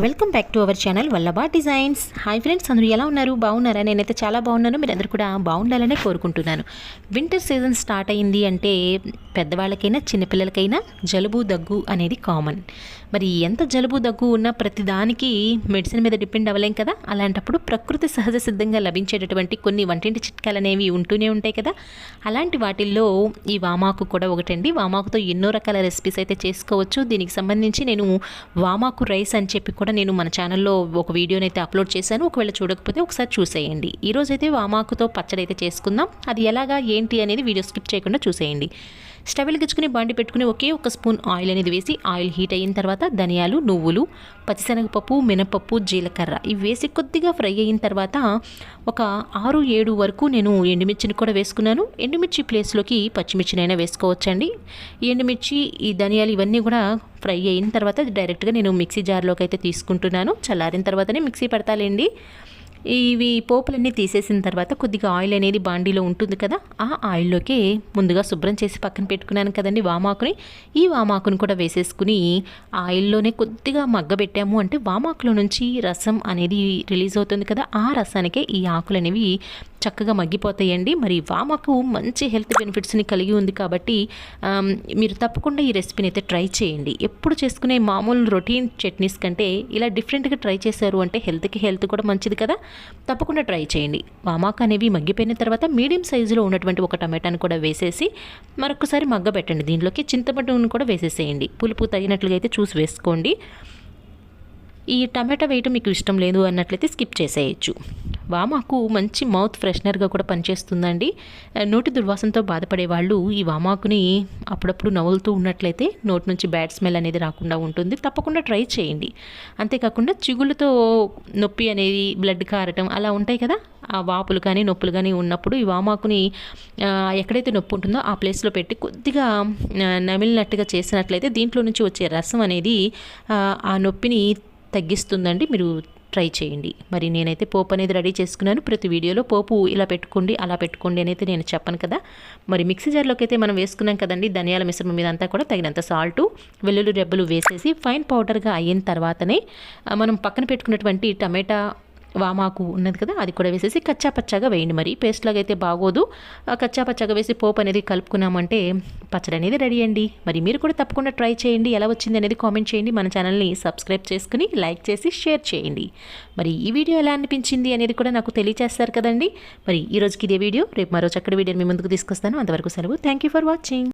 Welcome back to our channel Vallabha designs hi friends అందరూ ఎలా ఉన్నారు? బాగున్నారా? నేనైతే చాలా బాగున్నాను. మీరందరూ కూడా బాగుండాలనే కోరుకుంటున్నాను. వింటర్ సీజన్ స్టార్ట్ అయింది అంటే పెద్దవాళ్ళకైనా చిన్నపిల్లలకైనా జలుబు దగ్గు అనేది కామన్ మరి ఎంత జలుబు దగ్గు ఉన్నా ప్రతిదానికి మెడిసిన్ మీద డిపెండ్ అవ్వలేం కదా? అలాంటప్పుడు ప్రకృతి సహజ సిద్ధంగా లభించేటటువంటి కొన్ని వంటింటి చిట్కాలు అనేవి ఉంటూనే ఉంటాయి కదా? అలాంటి వాటిల్లో ఈ వామాకు కూడా ఒకటండి. వామాకుతో ఎన్నో రకాల రెసిపీస్ అయితే చేసుకోవచ్చు. దీనికి సంబంధించి నేను వామాకు రైస్ అని చెప్పి కూడా నేను మన ఛానల్లో ఒక వీడియోని అయితే అప్లోడ్ చేశాను. ఒకవేళ చూడకపోతే ఒకసారి చూసేయండి. ఈరోజు అయితే వామాకుతో పచ్చడి అయితే చేసుకుందాం. అది ఎలాగా ఏంటి అనేది వీడియో స్కిప్ చేయకుండా చూసేయండి. స్టవెల్ గిచ్చుకుని బండి పెట్టుకుని ఒకే ఒక స్పూన్ ఆయిల్ అనేది వేసి ఆయిల్ హీట్ అయిన తర్వాత ధనియాలు నువ్వులు పచ్చిశనగపప్పు మినపప్పు జీలకర్ర ఇవి వేసి కొద్దిగా ఫ్రై అయిన తర్వాత ఒక ఆరు ఏడు వరకు నేను ఎండుమిర్చిని కూడా వేసుకున్నాను. ఎండుమిర్చి ప్లేస్లోకి పచ్చిమిర్చినైనా వేసుకోవచ్చండి. ఈ ఎండుమిర్చి ఈ ధనియాలు ఇవన్నీ కూడా ఫ్రై అయిన తర్వాత డైరెక్ట్గా నేను మిక్సీ జార్లోకి అయితే తీసుకుంటున్నాను. చల్లారిన తర్వాతనే మిక్సీ పెడతాలేండి. ఇవి పోపులన్నీ తీసేసిన తర్వాత కొద్దిగా ఆయిల్ అనేది బాండీలో ఉంటుంది కదా ఆ ఆయిల్లోకి ముందుగా శుభ్రం చేసి పక్కన పెట్టుకున్నాను కదండి వామాకుని. ఈ వామాకుని కూడా వేసేసుకుని ఆయిల్లోనే కొద్దిగా మగ్గబెట్టాము అంటే వామాకులో నుంచి రసం అనేది రిలీజ్ అవుతుంది కదా ఆ రసానికే ఈ ఆకులు అనేవి చక్కగా మగ్గిపోతాయండి. మరి వామాకు మంచి హెల్త్ బెనిఫిట్స్ని కలిగి ఉంది కాబట్టి మీరు తప్పకుండా ఈ రెసిపీని అయితే ట్రై చేయండి. ఎప్పుడు చేసుకునే మామూలు రొటీన్ చట్నీస్ కంటే ఇలా డిఫరెంట్గా ట్రై చేశారు అంటే హెల్త్కి హెల్త్ కూడా మంచిది కదా. తప్పకుండా ట్రై చేయండి. వామాకు అనేవి మగ్గిపోయిన తర్వాత మీడియం సైజులో ఉన్నటువంటి ఒక టమాటాను కూడా వేసేసి మరొకసారి మగ్గబెట్టండి. దీంట్లోకి చింతపండును కూడా వేసేసేయండి. పులుపు తగినట్లుగా అయితే చూసి వేసుకోండి. ఈ టమాటా వేయటం మీకు ఇష్టం లేదు అన్నట్లయితే స్కిప్ చేసేయచ్చు. వామాకు మంచి మౌత్ ఫ్రెషనర్గా కూడా పనిచేస్తుందండి. నోటి దుర్వాసనతో బాధపడే వాళ్ళు ఈ వామాకుని అప్పుడప్పుడు నవ్వులుతూ ఉన్నట్లయితే నోటి నుంచి బ్యాడ్ స్మెల్ అనేది రాకుండా ఉంటుంది. తప్పకుండా ట్రై చేయండి. అంతేకాకుండా చిగుళ్ళతో నొప్పి అనేది బ్లడ్ కారటం అలా ఉంటాయి కదా? ఆ వాపులు కానీ నొప్పులు కానీ ఉన్నప్పుడు ఈ వామాకుని ఎక్కడైతే నొప్పి ఉంటుందో ఆ ప్లేస్లో పెట్టి కొద్దిగా నమిలినట్టుగా చేసినట్లయితే దీంట్లో నుంచి వచ్చే రసం అనేది ఆ నొప్పిని తగ్గిస్తుందండి మీరు ట్రై చేయండి. మరి నేనైతే పోపు అనేది రెడీ చేసుకున్నాను. ప్రతి వీడియోలో పోపు ఇలా పెట్టుకోండి అలా పెట్టుకోండి అనేది నేను చెప్పను కదా. మరి మిక్సీ జార్లోకి అయితే మనం వేసుకున్నాం కదండి ధనియాల మిశ్రమం మీద అంతా కూడా తగినంత సాల్టు వెల్లుల్లి రెబ్బలు వేసేసి ఫైన్ పౌడర్గా అయిన తర్వాతనే మనం పక్కన పెట్టుకున్నటువంటి టమాటా వామాకు ఉన్నది కదా అది కూడా వేసేసి కచ్చా పచ్చాగా వేయండి మరి. పేస్ట్ లాగా అయితే బాగోదు. కచ్చా పచ్చాగా వేసి పోపు అనేది కలుపుకున్నామంటే పచ్చడి అనేది రెడీ అండి. మరి మీరు కూడా తప్పకుండా ట్రై చేయండి. ఎలా వచ్చింది అనేది కామెంట్ చేయండి. మన ఛానల్ని సబ్స్క్రైబ్ చేసుకుని లైక్ చేసి షేర్ చేయండి. మరి ఈ వీడియో ఎలా అనిపించింది అనేది కూడా నాకు తెలియచేస్తారు కదండి. మరి ఈ రోజుకి ఇదే వీడియో. రేపు మరో చక్కటి వీడియోని మీ ముందుకు తీసుకొస్తాను. అంతవరకు సెలవు. Thank you for watching